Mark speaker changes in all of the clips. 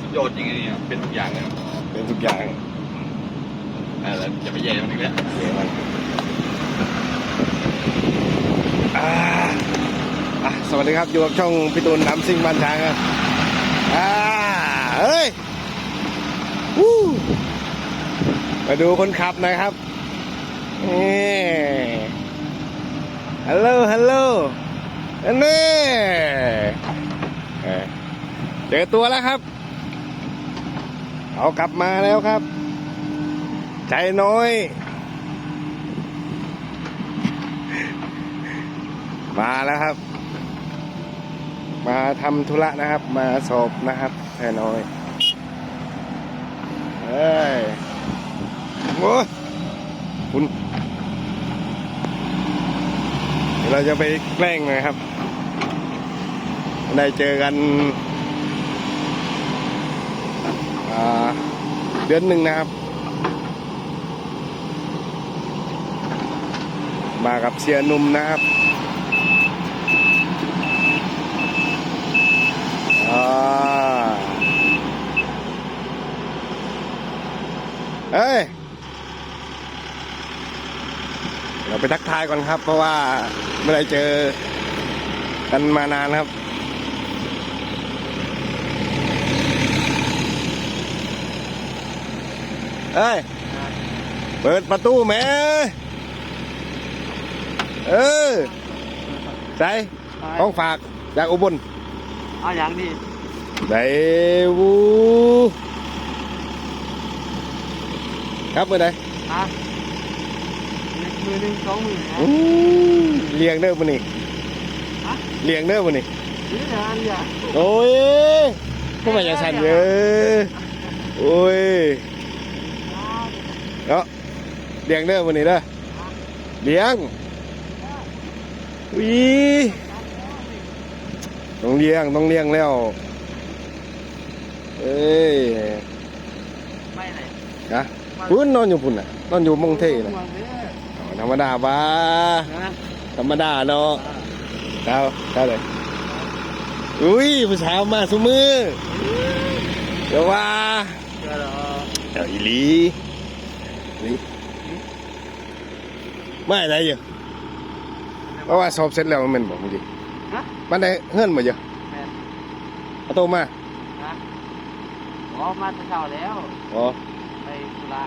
Speaker 1: สุดยอดจริงๆเนี่ยเป็นทุกอย่างเลยครับ
Speaker 2: เป็นทุกอย่าง
Speaker 1: อ่าแล้วอย่าไปแย่มันอีกแล้ว
Speaker 2: เดี๋ยวมันอ่าอะสวัสดีครับ อยู่กับช่องพี่ตูนน้ำซิ่งบ้านช้างครับอ่าเฮ้ยวู้มาดูคนขับหนะครับนี่ฮัลโหลฮัลโหลอันนี้เอ้ยเจอตัวแล้วครับ เอากลับมาแล้วครับ ใจน้อย มาแล้วครับ มาทำธุระนะครับ มาสอบนะครับใจน้อยเอ้ยโอ้คุณเราจะไปแกล้งนะครับ ได้เจอกัน เดือนหนึ่งนะครับ มากับเสียหนุ่มนะครับเอ้ย เราไปทักทายก่อนครับ เพราะว่าไม่ได้เจอกันมานานครับ เอ้ย เปิดประตูแม่เออใส่ของฝากจากอุบล
Speaker 3: เอาอย่างนี้
Speaker 2: ได้วูครับเมื่อใด
Speaker 3: ฮะมือหนึ่งสองมือนะ
Speaker 2: อู้เลี้ยงเด้อมันนี่
Speaker 3: ฮะ
Speaker 2: เลี้ยงเด้อมันนี่
Speaker 3: นี่นะอันเดียว
Speaker 2: โอ้ยพวกมันจะสั่นเยอะโอ้ย เนาะเลี้ยงเด้อมันนี่เด้อเลี้ยงอุ้ยต้องเลี้ยงต้องเลี้ยงแล้ว เอ้ย
Speaker 3: ไม่ไหน
Speaker 2: นะพุ่นนอนอยู่พุ่นน่ะนอนอยู่มงเท่น่ะธรรมดาบ้าธรรมดาเนาะเจ้าเจ้าเลยอุ้ยผู้สาวมาสุมือเดี๋ยวว่า
Speaker 3: เดี๋ยวอี
Speaker 2: ลี ไม่อะไรอยู่เพราะว่าสอบเสร็จแล้วมันเป็นบอกเมื่อกี้
Speaker 3: ฮะ
Speaker 2: มันได้เงื่อนมาเยอะ
Speaker 3: แม่น
Speaker 2: เอาโตมา
Speaker 3: นะอ๋อมาแต่เช้าแล้ว
Speaker 2: อ๋อ
Speaker 3: ไปธุระ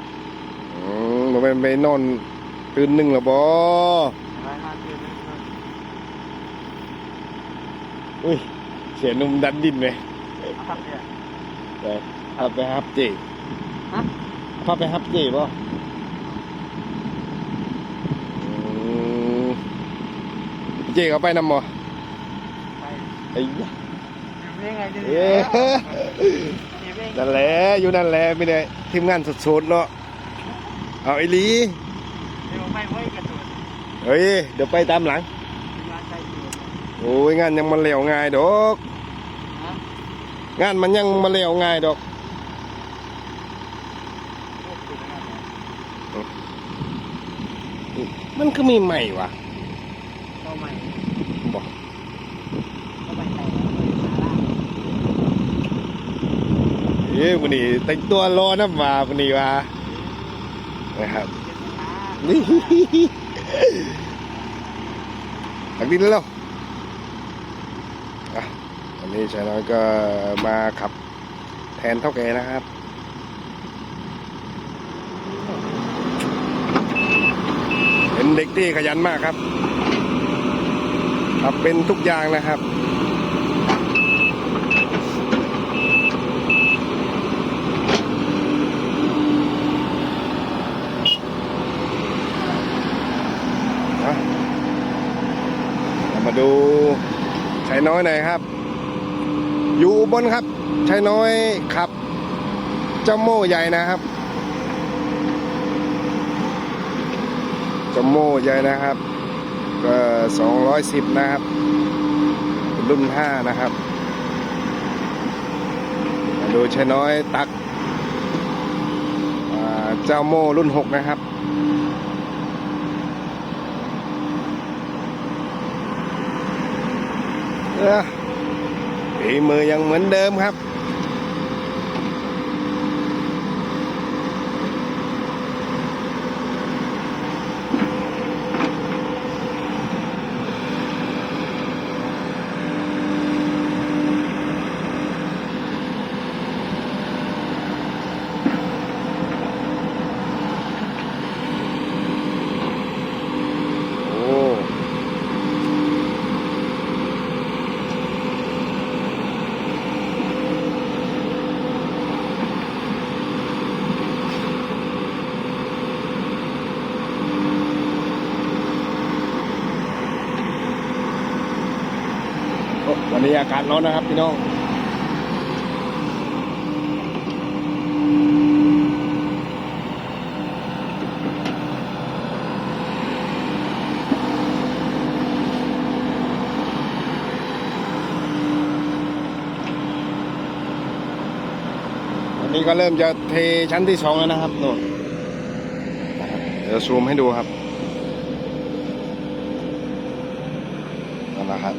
Speaker 2: อืมบ่แมันไปนอนตื่นหนึ่งแล้วบ่
Speaker 3: ไปมาคืนนึง
Speaker 2: อุ้ยเสียหนุ่มดันดินไหม
Speaker 3: เอาครับเนี่ย
Speaker 2: ไปพาไปฮับเจ
Speaker 3: ฮะ
Speaker 2: พาไปฮับเจป่ะ จเขาไปนำบ่
Speaker 3: ไป
Speaker 2: ไอ้ย
Speaker 3: เอ๊ะ
Speaker 2: นั่นแหละอยู่นั่นแหละไม่ได้ทีมงานสดๆเนาะเอาไอ้ลี
Speaker 3: เดี๋ยวไปไว้กระตุ้น
Speaker 2: เฮ้ยเดี๋ยวไปตามหลังโอ้ยงานยังมันแล้วง่ายดอกงานมันยังมาแล้วง่ายดอกมันคือมีใหม่วะ
Speaker 3: เข้าใหม่
Speaker 2: บอก
Speaker 3: เข้าไปใส่แล้วไปสาระ
Speaker 2: เอ้ยวันนี้แต่งตัวรอน้ำมาวันนี้วะนะครับ
Speaker 3: เป็นลูกค้า
Speaker 2: นี่ตักดินแล้วอะวันนี้ชายน้อยก็มาขับแทนเท่าแกนะครับเป็นเด็กที่ขยันมากครับ ทำเป็นทุกอย่างนะครับมาดูชายน้อยหน่อยครับ อยู่บนครับชายน้อยขับ เจ้าโม่ใหญ่นะครับเจ้าโม่ใหญ่นะครับ ก็สองร้อยสิบนะครับ รุ่นห้านะครับ ดูชายน้อยตักเจ้าโม่รุ่นหกนะครับฝีมือยังเหมือนเดิมครับ อากาศร้อนนะครับพี่น้องนนี้ก็เริ่มจะเทชั้นที่สองแล้วนะครับนู่นนะครับเดี๋ยวซูมให้ดูครับนั่นนะครับ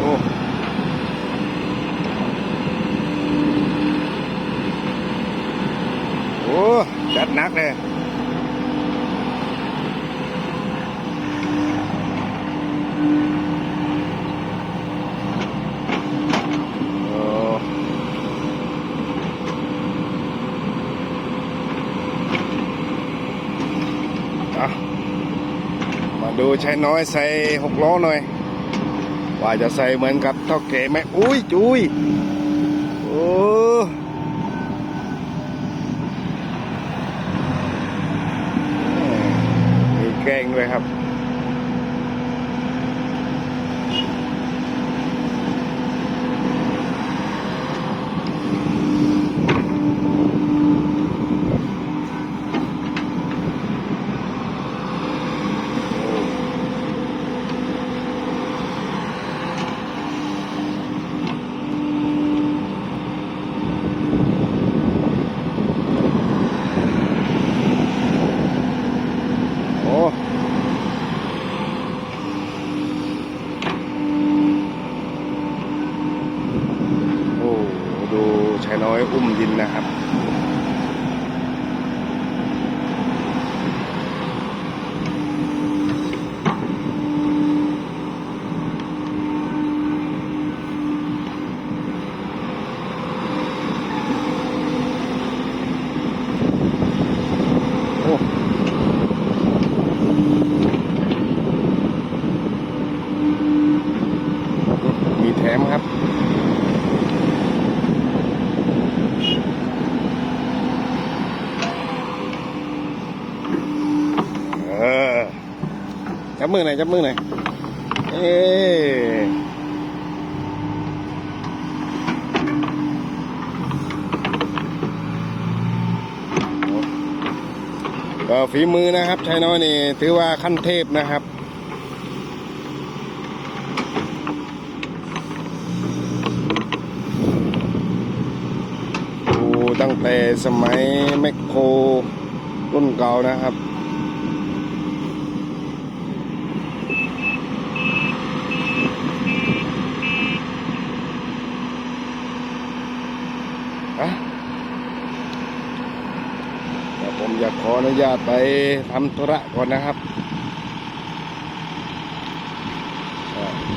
Speaker 2: โอ้โอ้จัดหนักเลย โอ้อะมา ดูใช้น้อยใส่หกล้อหน่อย ว่าจะใส่เหมือนกับเท่าเก๋ไหมอุ้ยจุยโอ้มีแกงด้วยครับ โอ้โอ้ดูชายน้อยอุ้มดินนะครับ โอ้ มีแถมครับเออจับมือหน่อยจับมือหน่อยเอ้ก็ฝีมือนะครับชายน้อยนี่ ถือว่าขั้นเทพนะครับ ดู ตั้งแต่สมัยแมคโครรุ่นเก่านะครับอะผมอยากขออนุญาตไปทำธุระก่อนนะครับ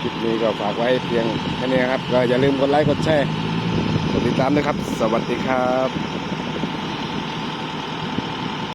Speaker 2: คลิปนี้ก็ฝากไว้เพียงแค่นี้ครับ ก็อย่าลืมกดไลค์กดแชร์ ติดตามด้วยครับ สวัสดีครับ